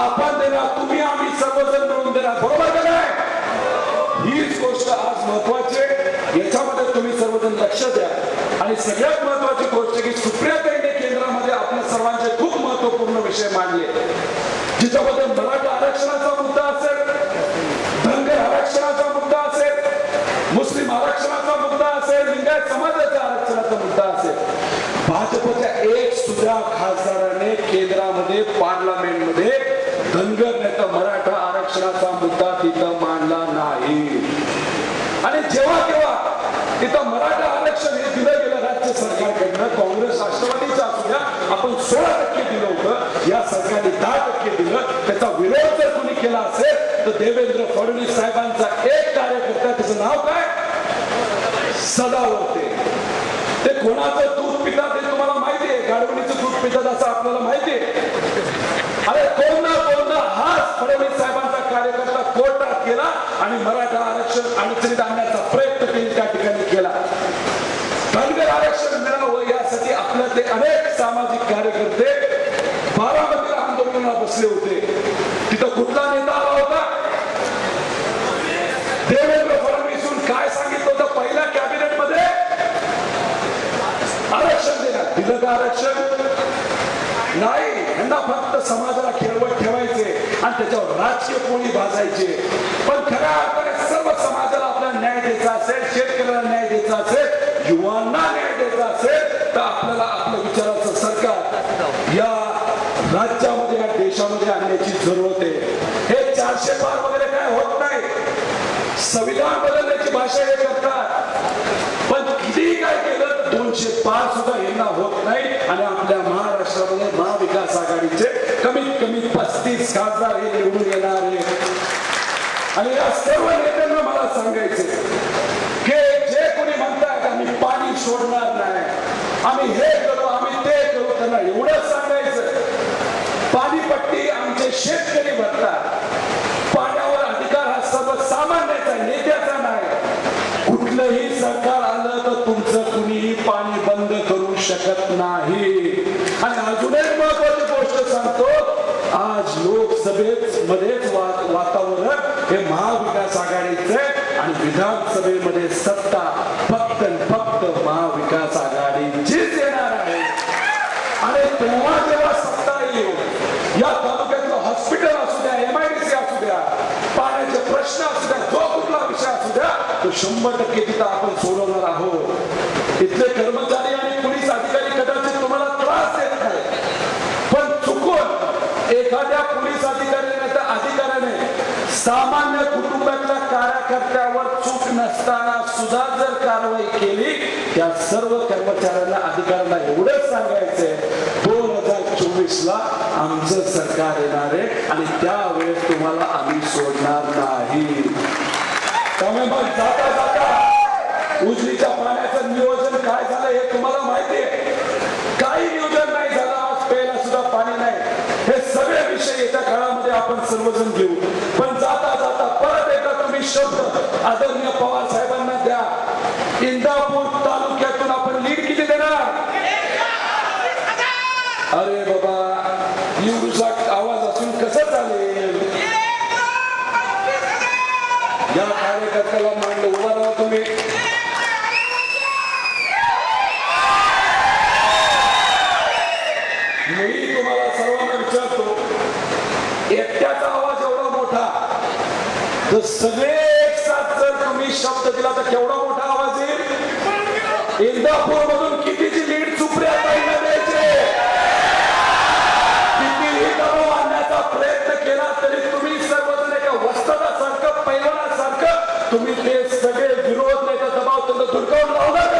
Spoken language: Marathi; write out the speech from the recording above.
आपण देणार तुम्ही आम्ही सर्वजण मिळून देणार बरोबर का नाही? हीच गोष्ट आज महत्वाची आहे. याच्यामध्ये तुम्ही सर्वजण लक्ष द्या. आणि सगळ्यात महत्वाची गोष्ट की सुप्रियाताईने केंद्रामध्ये आपल्या सर्वांचे खूप महत्त्वपूर्ण विषय मांडले. जिच्यामध्ये मराठा आरक्षणाचा मुद्दा असेल धनगर आरक्षणाचा मुद्दा असेल मुस्लिम आरक्षणाचा मुद्दा असेल लिंगायत समाजाच्या आरक्षणाचा मुद्दा असेल. भाजपच्या एक सुद्धा खासदाराने केंद्रामध्ये पार्लमेंटमध्ये धनगर नेता मराठा आरक्षणाचा मुद्दा तिथं मांडला नाही. आणि जेव्हा केव्हा तिथं मराठा आरक्षण हे दिलं गेलं राज्य सरकारकडनं काँग्रेस राष्ट्रवादीचं असू द्या आपण सोळा टक्के दिलं होतं या सरकारने दहा टक्के दिलं त्याचा विरोध जर कोणी केला असेल तर देवेंद्र फडणवीस साहेबांचा एक कार्यकर्ता त्याचं नाव काय? सदावर्ते. ते कोणाचं दूध पितात हे तुम्हाला माहिती आहे? गाडवणीचं दूध पितात असं आपल्याला माहिती आहे. अरे कोण ना फडणवीस साहेबांचा कार्यकर्ता कोर्टात केला आणि मराठा आरक्षण अडचणीत आणण्याचा प्रयत्न त्यांनी त्या ठिकाणी केला धनगर आरक्षण मिळावं यासाठी आपल्यातले अनेक सामाजिक कार्यकर्ते बारामती आंदोलनाला बसले होते. तिथं कुठला नेता आला होता? देवेंद्र फडणवीसून काय सांगितलं होतं पहिल्या कॅबिनेटमध्ये आरक्षण देण्यात दिलं का आरक्षण? नाही यांना फक्त समाजाला खेळवत ठेवायचे आणि त्याच्यावर राज्य कोणी भासायचे पण खऱ्या अर्थाने सर्व समाजाला आपला न्याय द्यायचा असेल शेतकऱ्याला न्याय द्यायचा असेल युवांना न्याय द्यायचा असेल तर आपल्याला आपल्या विचाराचं सरकार या राज्यामध्ये या देशामध्ये आणण्याची जरूरत आहे. हे चारशे पार वगैरे काय होत नाही. संविधान बदलण्याची भाषा हे करतात. पण किती काय केलं दोनशे पाच सुद्धा यांना होत नाही. खासदार हे निवडून येणार. आहे आणि या सर्व नेत्यांना मला सांगायचे की जे कोणी म्हणतात आम्ही पाणी सोडणार नाही आम्ही हे करू आम्ही ते करू त्यांना एवढंच सांगायचं. पाणीपट्टी आमचे शेतकरी भरतात. पाण्यावर अधिकार हा सर्वसामान्याचा आहे, नेत्याचा नाही. कुठलंही सरकार आलं तर तुमचं कुणीही पाणी बंद करू शकत नाही आणि अजून एक महत्वाची गोष्ट सांगतो आज लोकसभेत मध्येच वातावरण हे महाविकास आघाडीचे आणि विधानसभेमध्ये सत्ता फक्त फक्त महाविकास आघाडीचीच येणार आहे. आणि तेव्हा जेव्हा सत्ता येईल या तालुक्यातलं हॉस्पिटल असू द्या एमआयडीसी असू द्या पाण्याचे प्रश्न असू द्या जो कुठला विषय असू द्या तो शंभर टक्के तिथं आपण सोडवणार आहोत. इथले कर्मचारी आणि पोलीस अधिकारी कदाचित तुम्हाला त्रास देत नाही पण चुकून एखाद्या पोलीस अधिकाऱ्याने अधिकाऱ्याने सामान्य कुटुंबातल्या कार्यकर्त्यावर चूक नसताना सुद्धा जर कारवाई केली त्या सर्व कर्मचाऱ्यांना अधिकाऱ्यांना एवढंच सांगायचंय दोन हजार चोवीस ला आमचं सरकार येणार आहे आणि त्यावेळेस तुम्हाला आम्ही सोडणार नाही. त्यामुळे मग जाता जाता उजनीच्या पाण्याचं नियोजन काय झालं हे तुम्हाला माहिती आहे काही नियोजन नाही झालं आज प्यायला सुद्धा पाणी नाही हे सगळे विषय येत्या काळामध्ये आपण सर्वजण घेऊ. पण जाता जाता परत एकदा तुम्ही शब्द आदरणीय पवार साहेबांना द्या. इंदापूर तालुक्यातून आपण लीड किती देणार? अरे बाबा एवढूसा आवाज असून कसं चालेल? या कार्यकर्त्याला मांडलं. उभा राहा तुम्ही मी तुम्हाला सर्वांना विचारतो एकट्याचा आवाज एवढा मोठा तर सगळे एक साथ जर तुम्ही शब्द दिला तर केवढा मोठा आवाज येईल? इंदापूर मधून कितीची लीड सुप्रिया ताईला द्यायचे? कितीही दबाव आणण्याचा प्रयत्न केला तरी तुम्ही सर्वजण एका वस्तादासारखं पैलवानासारखं तुम्ही ते सगळे विरोध नाही तर दबाव त्यांना धुडकावून लावणार लावणार